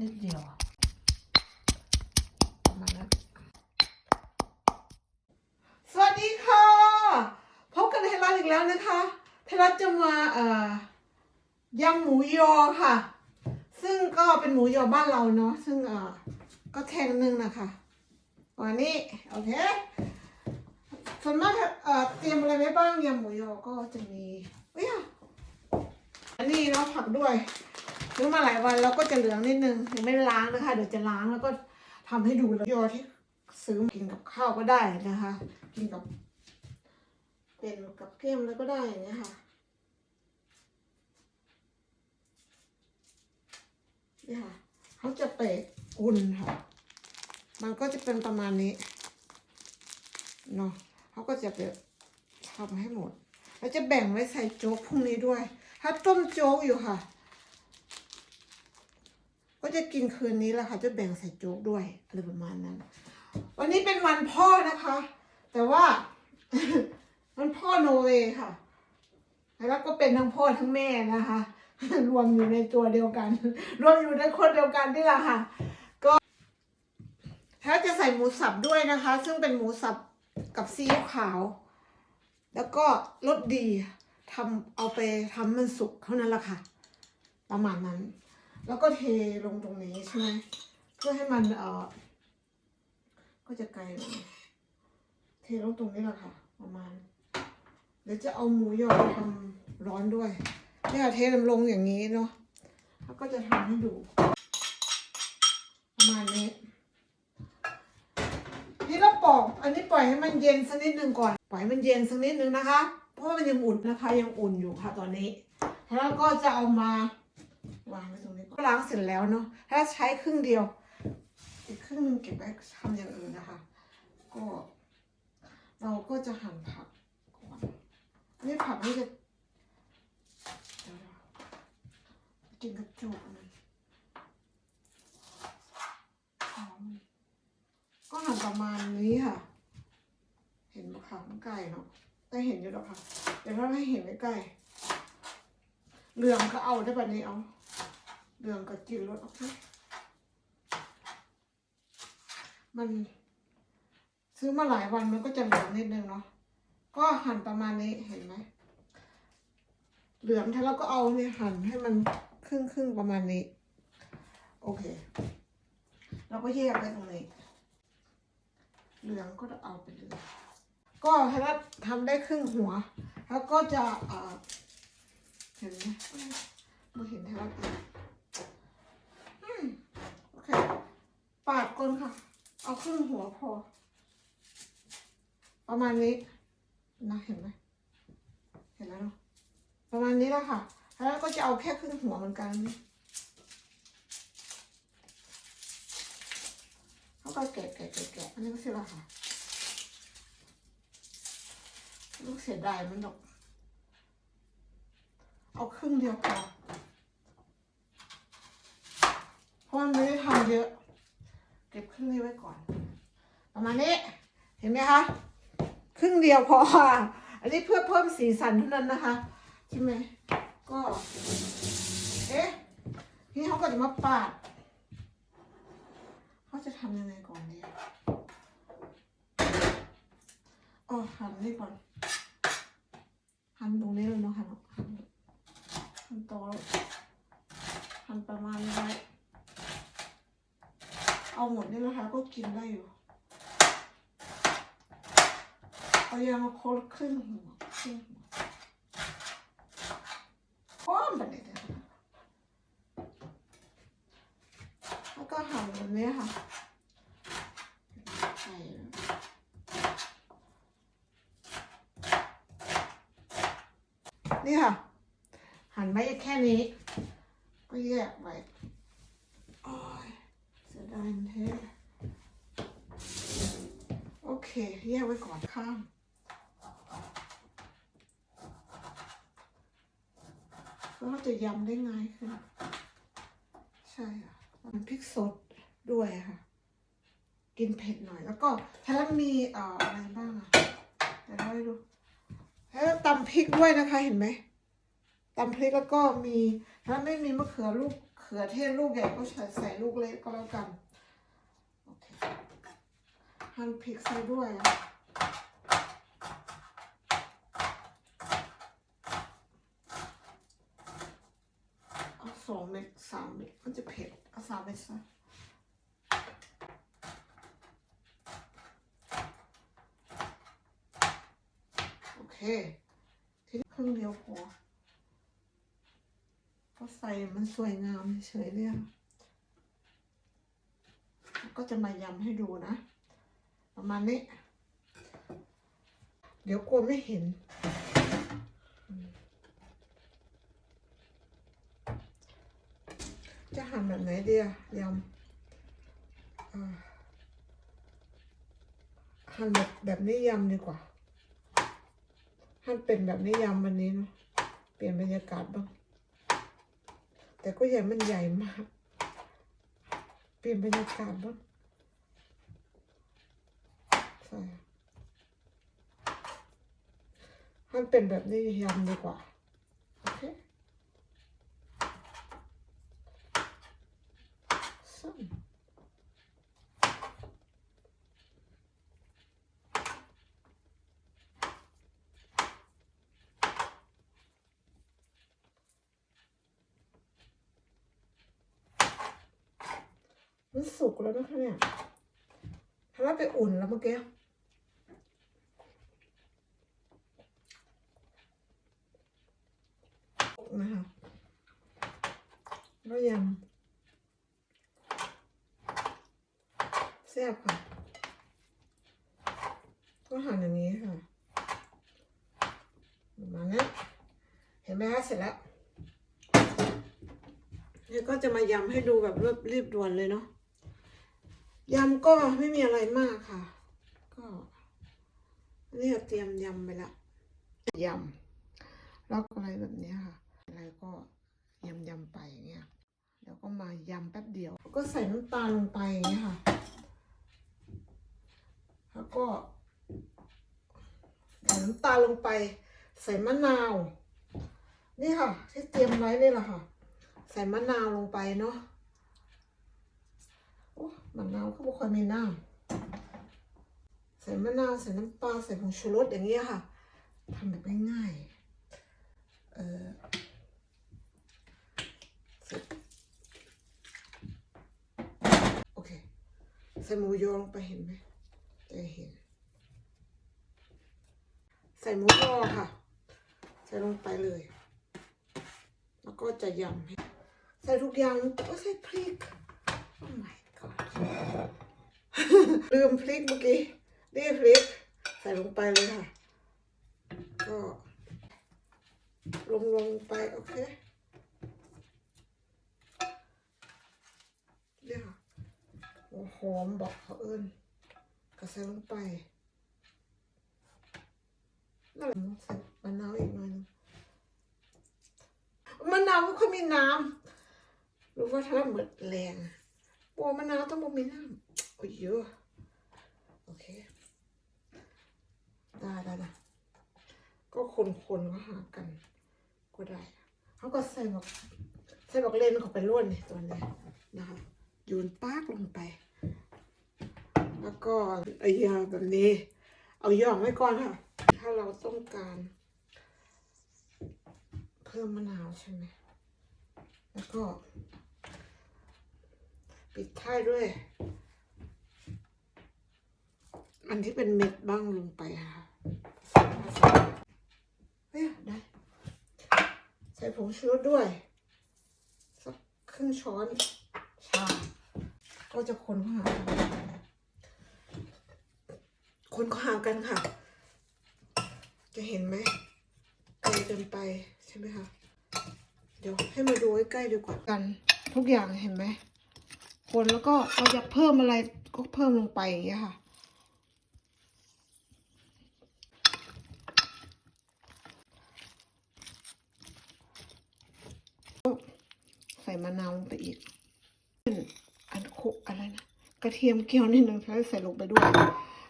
นิดเดียวประมาณนั้นสวัสดีค่ะ พบกันในเทรัสอีกแล้วนะคะ เทรัสจะมาเอ่อยำหมูยอค่ะ ซึ่งก็เป็นหมูยอบ้านเราเนาะ ซึ่งเอ่อก็แทงนึงนะคะวันนี้โอเคส่วนมากเอ่อเตรียมอะไรไว้บ้างยำหมูยอก็จะมีเอ้ยอันนี้เนาะผักด้วย ซื้อมาหลายวันแล้วก็จะเหลืองนิดนึงยังไม่ล้างนะคะ เดี๋ยวจะล้างแล้วก็ทำให้ดูแล้วยอที่ซื้อกินกับข้าวก็ได้นะคะ กินกับเป็นกับเกมแล้วก็ได้อย่างเงี้ยค่ะนี่ค่ะเขาจะไปอุ่นค่ะ มันก็จะเป็นประมาณนี้เนาะเขาก็จะไปทำให้หมด แล้วจะแบ่งไว้ใส่โจ๊กพรุ่งนี้ด้วย ถ้าต้มโจ๊กอยู่ค่ะ ก็จะกินคืนนี้แหละค่ะ จะแบ่งใส่โจ๊กด้วยอะไรประมาณนั้น วันนี้เป็นวันพ่อนะคะ แต่ว่าวันพ่อโนเวย์ค่ะ แล้วก็เป็นทั้งพ่อทั้งแม่นะคะ รวมอยู่ในตัวเดียวกัน รวมอยู่ในคนเดียวกันนี่แหละค่ะ ก็ถ้าจะใส่หมูสับด้วยนะคะ ซึ่งเป็นหมูสับกับซีอิ๊วขาว แล้วก็รสดีทำเอาไปทำมันสุกเท่านั้นแหละค่ะ ประมาณนั้น แล้วก็เทลงตรงนี้ใช่ไหมเพื่อให้มันเออก็จะไกลหน่อยเทลงตรงนี้แหละค่ะ ประมาณ เดี๋ยวจะเอาหมูยอไปทำร้อนด้วยเนี่ยเทน้ำลงอย่างนี้เนาะแล้วก็จะทำให้ดู ประมาณนี้นี่เราปอกอันนี้ปล่อยให้มันเย็นสักนิดหนึ่งก่อน ปล่อยมันเย็นสักนิดหนึ่งนะคะ เพราะว่ามันยังอุ่นนะคะ ยังอุ่นอยู่ค่ะตอนนี้ แล้วก็จะเอามา วางไว้ตรงนี้ก็ล้างเสร็จแล้วเนาะถ้าใช้ครึ่งเดียว อีกครึ่งนึงเก็บไว้ทำอย่างอื่นนะคะ ก็ เราก็จะหั่นผักก่อนนี่ผักนี่จะกินกระจุกมันก็หั่นประมาณนี้ค่ะ เห็นไหมคะไก่เนาะได้เห็นอยู่แล้วค่ะเดี๋ยวเราให้เห็นใกล้ๆเหลืองก็เอาได้แบบนี้เอา เหลืองก็กินรสโอเคมัน ซื้อมาหลายวันมันก็จะเหลืองนิดนึงเนาะก็หั่นประมาณนี้เห็นไหมเหลืองถ้าเราก็เอาเนี่ยหั่นให้มันครึ่งครึ่งประมาณนี้ โอเค เราก็แยกไว้ตรงนี้เหลืองก็จะเอาไปเลยก็ถ้าเราทำได้ครึ่งหัว แล้วก็จะเห็นไหมไม่เห็นให้เราอีกอืมโอเค ปา ดก่อนค่ะ เอาครึ่งหัวพอ ประมาณนี้นะเห็นไหมเห็นแล้วเนาะประมาณนี้แล้วค่ะ แล้วก็จะเอาแค่ครึ่งหัวเหมือนกันเขาก็แกะแกะแกะแกะอันนี้ก็เสร็จแล้วค่ะ ลูกเสียดายมันดอก เอาครึ่งเดียวพอเพราะมันไม่ได้ทำเยอะ เก็บครึ่งนี้ไว้ก่อน ประมาณนี้ เห็นไหมคะ ครึ่งเดียวพออันนี้เพื่อเพิ่มสีสันเท่านั้นนะคะใช่ไหมก็ เอ๊ะนี่เขาก็จะมาปาดเขาจะทำยังไงก่อนดีอะอ๋อหั่นนี่ก่อนหั่นตรงนี้เลยเนาะหั่นหั่นหั่นโตวหั่นประมาณนี้ เอาหมดนี่นะคะ ก็กินได้อยู่เอายางมาโคลครึ่งหัวครึ่งหัวพร้อมแบบนี้เลยแล้วก็หั่นแบบนี้ค่ะใส่นี่ค่ะ หั่นไว้แค่นี้ ก็แยกไว้โอ้ยเสียดานแท้โอเค แยกไว้ก่อนข้างแล้วเราจะยำได้ง่ายขึ้น ใช่ค่ะมันพริกสดด้วยค่ะ กินเผ็ดหน่อย แล้วก็ถ้ามีเอ่ออะไรบ้างอะเดี๋ยวให้ดูแล้วตำพริกด้วยนะคะเห็นไหมตำพริกแล้วก็มี ถ้าไม่มีมะเขือลูกเขือเทศลูกใหญ่ก็ใส่ใส่ลูกเล็กก็แล้วกัน หั่นพริกใส่ด้วยเอาสองเม็ดสามเม็ดมันจะเผ็ดเอาสามเม็ดซะโอเคทีนี้ครึ่งเดียวพอก็ใส่มันสวยงามเฉยๆเนี่ยก็จะมายำให้ดูนะ ประมาณนี้ เดี๋ยวกลัวไม่เห็น จะหั่นแบบไหนเดียยำหั่นแบบแบบนี้ยำดีกว่า หั่นเป็นแบบนี้ยำวันนี้เนาะ เปลี่ยนบรรยากาศบ้าง แต่ก็ย่ามันใหญ่มาก เปลี่ยนบรรยากาศบ้าง ช่ให้มันเป็นแบบนี้ยำดีกว่า โอเค มันสุกแล้วนะคะเนี่ยถ้าเราไปอุ่นแล้วเมื่อกี้ นะคะ แล้วยำแซ่บค่ะ ก็หั่นอย่างนี้ค่ะประมาณนี้เห็นไหมคะเสร็จแล้วนี่ก็จะมายำให้ดูแบบรีบรีบด่วนเลยเนาะยำก็ไม่มีอะไรมากค่ะ ก็นี่เตรียมยำไปละยำแล้วก็อะไรแบบนี้ค่ะ อะไรก็ยำยำไปอย่างเงี้ย แล้วก็มายำแป๊บเดียว ก็ใส่น้ำตาลลงไปอย่างค่ะ แล้วก็ใส่น้ำตาลลงไป ใส่มะนาว นี่ค่ะ ที่เตรียมไว้นี่แหละค่ะ ใส่มะนาวลงไปเนาะโอ้มะนาวก็ไม่ค่อยมีน้ำใส่มะนาวใส่น้ำปลาใส่ผงชูรสอย่างเงี้ยค่ะทำแบบง่ายๆเออเสร็จโอเค ใส่หมูยอลงไปเห็นไหมจะเห็น ใส่หมูยอค่ะ ใส่ลงไปเลย แล้วก็จะยำให้ใส่ทุกอย่างโอ้ใส่พริก โอ้ my god ลืมพริกเมื่อกี้นี่พริก ใส่ลงไปเลยค่ะ ก็ลงลงไป โอเค อมบอกเขาเอิญก็ใส่ลงไปนั่นแหละใส่มะนาวอีกหน่อยนึงมะนาวไม่ค่อยมีน้ำรู้ว่าถ้าเหมือนแรงปัวมะนาวต้องบ่มีน้ำโอ้ยเยอะโอเคได้ได้ได้ก็คนคนๆก็หากัน ก็ได้เขาก็ใส่บอกใส่บอกเลนเขาไปล้วนเนี่ยตัวนี้นะคะโยนปากลงไป ก็เอายาแบบนี้ เอายองไว้ก่อนค่ะ ถ้าเราต้องการ เพิ่มมะนาวใช่ไหมแล้วก็ ปิดท้ายด้วยอันที่เป็นเม็ดบ้างลงไปค่ะเนี่ยได้ใส่ผงชูรสด้วย สักครึ่งช้อนชาก็จะคนเข้าหากัน คนข้าหากันค่ะ จะเห็นไหมไกลเกินไปใช่ไหมคะ เดี๋ยวให้มาดูใกล้ๆดีกว่ากัน ทุกอย่างเห็นไหม คนแล้วก็เราอยากเพิ่มอะไรก็เพิ่มลงไปอย่างเงี้ยค่ะใส่มะนาวลงไปอีก อันโคอะไรนะ กระเทียมเจียวนิดนึงใส่ลงไปด้วย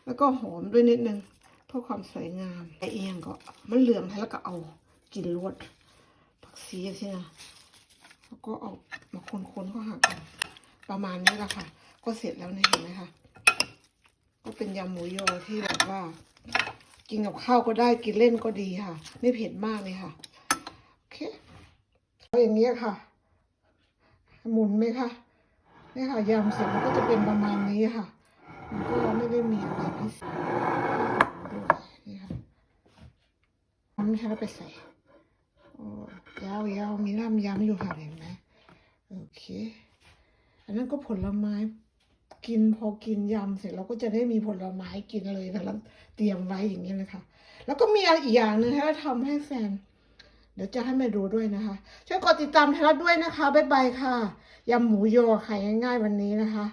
แล้วก็หอมด้วยนิดนึงเพื่อความสวยงามไอเอียงก็มันเหลืองแล้วก็เอากินรวดผักชีใช่ไหมแล้วก็เอามาคนๆก็หักกันประมาณนี้แหละค่ะ ก็เสร็จแล้วเนี่ยเห็นไหมคะก็เป็นยำหมูยอที่แบบว่า กินกับข้าวก็ได้กินเล่นก็ดีค่ะ ไม่เผ็ดมากเลยค่ะโอเคเอาอย่างนี้ค่ะ หมุนไหมคะนี่ค่ะยำเสร็จมันก็จะเป็นประมาณนี้ค่ะ ก็ไม่ได้มีอะไรพิเศษด้วยนี่ค่ะทำให้เราไปใส่โอ้ยาวยาวมีน้ำยำอยู่ค่ะเห็นไหมโอเค อันนั้นก็ผลไม้กินพอกินยำเสร็จเราก็จะได้มีผลไม้กินเลยนะแล้วเตรียมไว้อย่างนี้เลยค่ะแล้วก็มีอะไรอีกอย่างหนึ่งให้เราทำให้แฟน เดี๋ยวจะให้มาดูด้วยนะคะช่วยกดติดตามไทยรัฐด้วยนะคะบ๊ายบายค่ะยำหมูยอขายง่ายๆวันนี้นะคะ